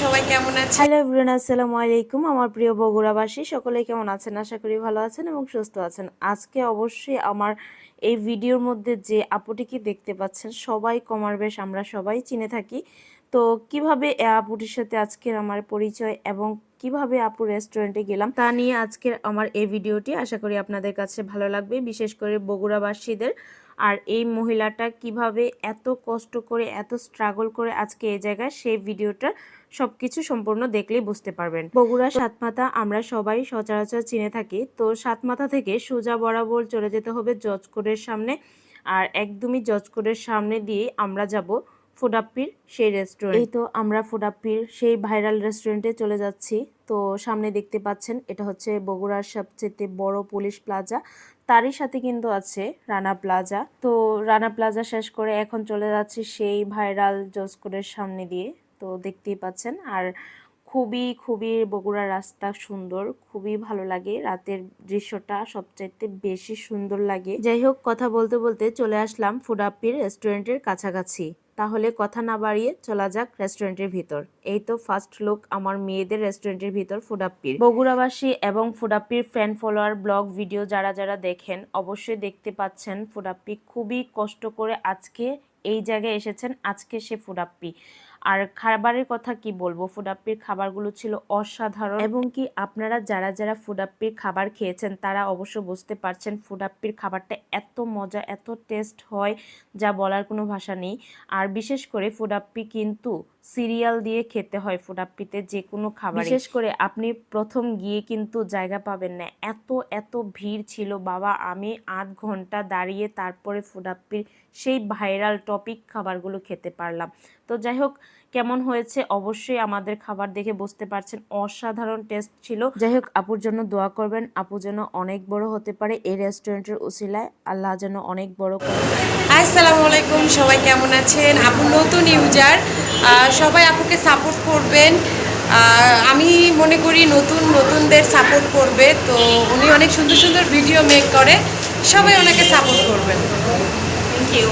সবাই কেমন আলাইকুম। আমার প্রিয় বগুড়াবাসী সকলেই কেমন আছেন? আশা করি ভালো আছেন এবং সুস্থ আছেন। আজকে অবশ্যই আমার এই ভিডিওর মধ্যে যে আপুটিকে দেখতে পাচ্ছেন, সবাই কমার বেশ আমরা সবাই চিনে থাকি। তো কীভাবে আপুটির সাথে আজকের আমার পরিচয় এবং কীভাবে আপু রেস্টুরেন্টে গেলাম তা নিয়ে আজকের আমার এই ভিডিওটি আশা করি আপনাদের কাছে ভালো লাগবে বিশেষ করে বগুড়াবাসীদের। আর এই মহিলাটা কীভাবে এত কষ্ট করে এত স্ট্রাগল করে আজকে এই জায়গায় সেই ভিডিওটা সবকিছু সম্পূর্ণ দেখলেই বুঝতে পারবেন। বগুড়া সাতমাথা আমরা সবাই সচরাচর চিনে থাকি। তো সাতমাথা থেকে সোজা বরাবর চলে যেতে হবে জজকোডের সামনে। আর একদমই জজকোডের সামনে দিয়ে আমরা যাব ফুডাপ্পির সেই রেস্টুরেন্ট এই তো আমরা ফুডাপ্পির সেই ভাইরাল রেস্টুরেন্টে চলে যাচ্ছি। তো সামনে দেখতে পাচ্ছেন, এটা হচ্ছে বগুড়ার সবচেয়ে বড় পুলিশ প্লাজা তারই সাথে কিন্তু আছে রানা প্লাজা তো রানা প্লাজা শেষ করে এখন চলে যাচ্ছি সেই ভাইরাল জজকোডের সামনে দিয়ে। তো দেখতেই পাচ্ছেন, আর খুবই খুবই বগুড়ার রাস্তা সুন্দর, খুবই ভালো লাগে। রাতের দৃশ্যটা সবচাইতে বেশি সুন্দর লাগে। যাই হোক, কথা বলতে বলতে চলে আসলাম ফুডাপ্পির রেস্টুরেন্টের কাছাকাছি। তাহলে কথা না বাড়িয়ে চলা যাক রেস্টুরেন্টের ভিতর। এই তো ফার্স্ট লুক আমার মেয়েদের রেস্টুরেন্টের ভিতর ফুডাপ্পির। বগুড়াবাসী এবং ফুডাপ্পির ফ্যান ফলোয়ার ব্লগ ভিডিও যারা যারা দেখেন, অবশ্যই দেখতে পাচ্ছেন ফুডাপ্পি। খুবই কষ্ট করে আজকে এই জায়গায় এসেছেন, আজকে সে ফুডাপ্পি। আর খাবারের কথা কি বলব? ফুডাপ্পির খাবারগুলো ছিল অসাধারণ। এবং কি আপনারা যারা যারা ফুডাপ্পির খাবার খেয়েছেন, তারা অবশ্য বুঝতে পারছেন ফুডাপ্পির খাবারটা এত মজা, এত টেস্ট হয়, যা বলার কোনো ভাষা নেই। আর বিশেষ করে ফুডাপ্পি কিন্তু সিরিয়াল দিয়ে খেতে হয় ফুডাপ্পিতে যে কোনো খাবার। বিশেষ করে আপনি প্রথম গিয়ে কিন্তু জায়গা পাবেন না। এত এত ভিড় ছিল, বাবা, আমি আধ ঘণ্টা দাঁড়িয়ে তারপরে ফুডাপ্পির সেই ভাইরাল টপিক খাবারগুলো খেতে পারলাম। তো যাই হোক কেমন হয়েছে? অবশ্যই আমাদের খাবার দেখে বুঝতে পারছেন। অসাধারণ টেস্ট ছিল। যাই হোক আপুর জন্য দোয়া করবেন। আপু যেন অনেক বড় হতে পারে এই রেস্টুরেন্টের উসিলায়। আল্লাহ যেন অনেক বড় করে। আসসালামু আলাইকুম সবাই কেমন আছেন? আপু নতুন ইউজার সবাই আপুকে সাপোর্ট করবেন। আমি মনে করি নতুন নতুনদের সাপোর্ট করবে। তো উনি অনেক সুন্দর সুন্দর ভিডিও মেক করে। সবাই ওনাকে সাপোর্ট করবেন। Thank you